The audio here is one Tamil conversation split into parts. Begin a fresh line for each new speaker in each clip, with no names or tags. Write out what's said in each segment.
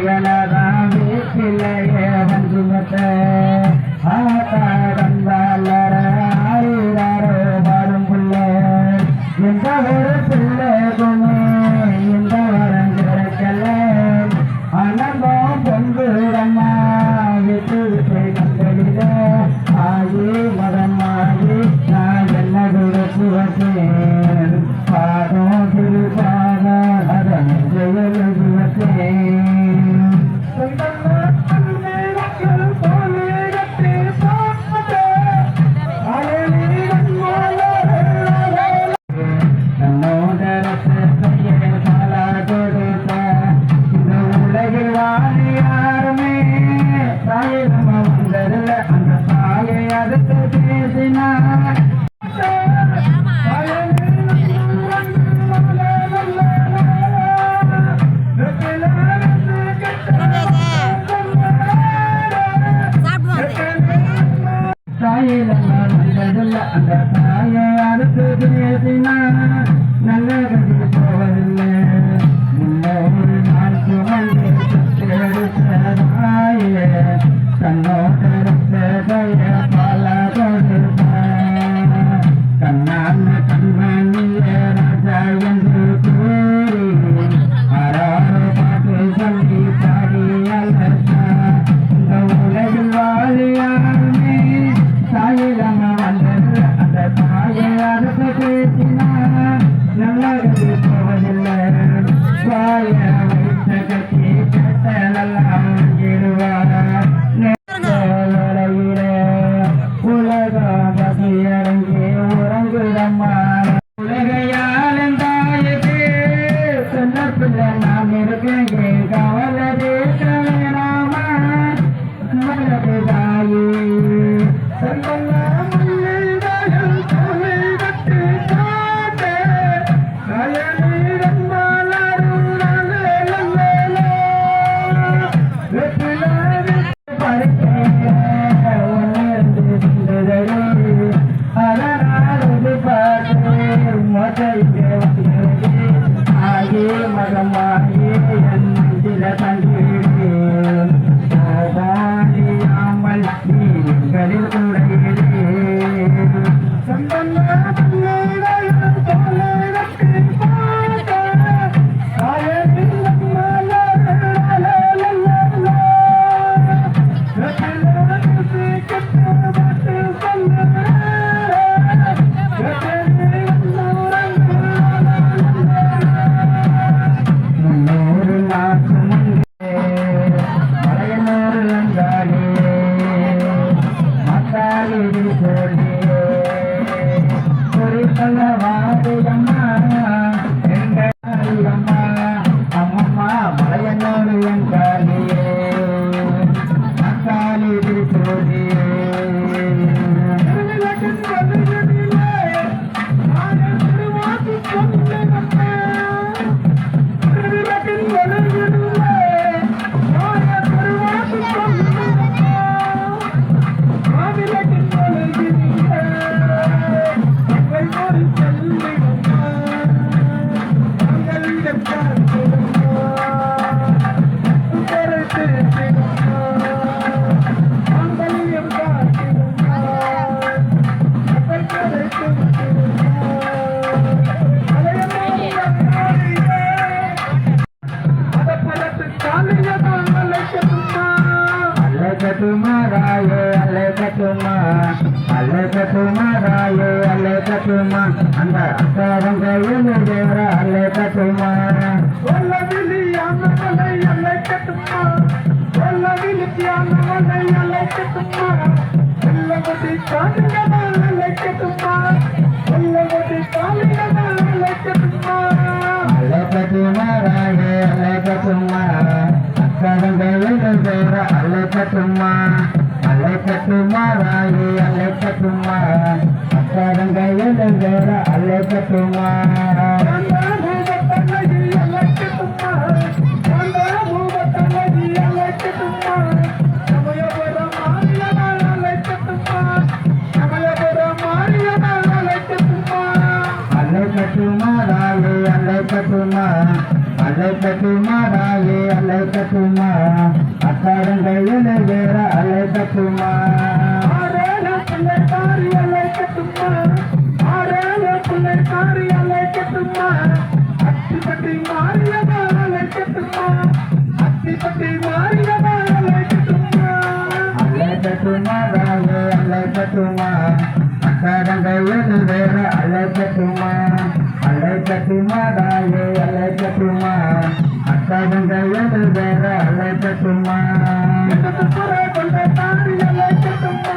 பிள்ளைகளதான் வீட்டிலேயே வந்து ஆத்தாடம் வளர தாயில அந்த பேசினா நல்ல கதி போவதில்லை. அலைகட்டுமாராயே அலைகட்டுமா அலைகட்டுமாராயே அலைகட்டுமா அந்த அக்காரம் கையில் தேவர அலைகட்டுமா அலைகட்டுமாராயே அலைகட்டுமா அக்காரம் கையில் தேவர அலைகட்டுமா அலைகட்டுமாராயே அலைகட்டுமா அக்காரம் கையில் தேவர அலைகட்டுமா அலை கட்டுமா? ராயே அலை கட்டுமா? அழைக்கட்டுமா ராயே அழைக்கட்டுமா அக்காரங்கையில் வேற அழைக்கட்டுமா
ஆரேழ பிள்ளைக்காரி அழைக்கட்டுமா ஆரேழ பிள்ளைக்காரி அழைக்கட்டுமா அத்திப்பட்டி மாரியதா அழைக்கட்டுமா அத்திப்பட்டி மாரியதா அழைக்கட்டுமா
அழைக்கட்டுமா வேற அழைக்கட்டுமா
இடது புற கொண்டை தாரி அழைக்கட்டுமா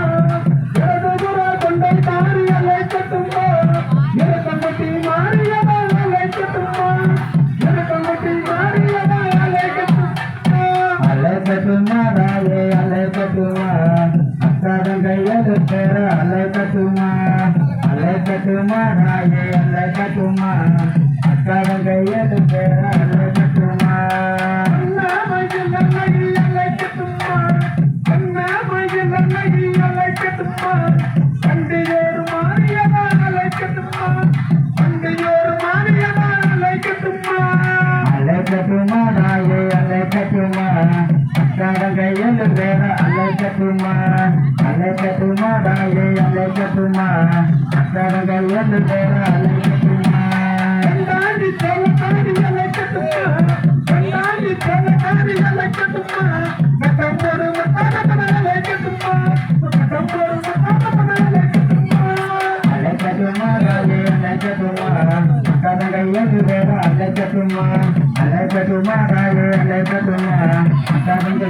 இடது புற கொண்டை தாரி அழைக்கட்டுமா இறக்கம்பட்டி மாரியதா இறக்கம்பட்டி
அலைக்கட்டுமா அலைக்கட்டுமா ராயே அலைக்கட்டுமா அக்காரங்கையில் வேற அலைக்கட்டுமா
கண்டாண்டி சேலக்காரி அழைக்கட்டுமா? கண்டாண்டி சேலக்காரி அழைக்கட்டுமா? மட்டம் ஒரு மட்டான அழைக்கட்டுமா? மட்டம் ஒரு மட்டான அழைக்கட்டுமா?
அலைக்கட்டுமா அலைக்கட்டுமா கதங்கையில் வேற அலைக்கட்டுமா அலைக்கட்டுமா ராஜே அலைக்கட்டுமா கதங்கை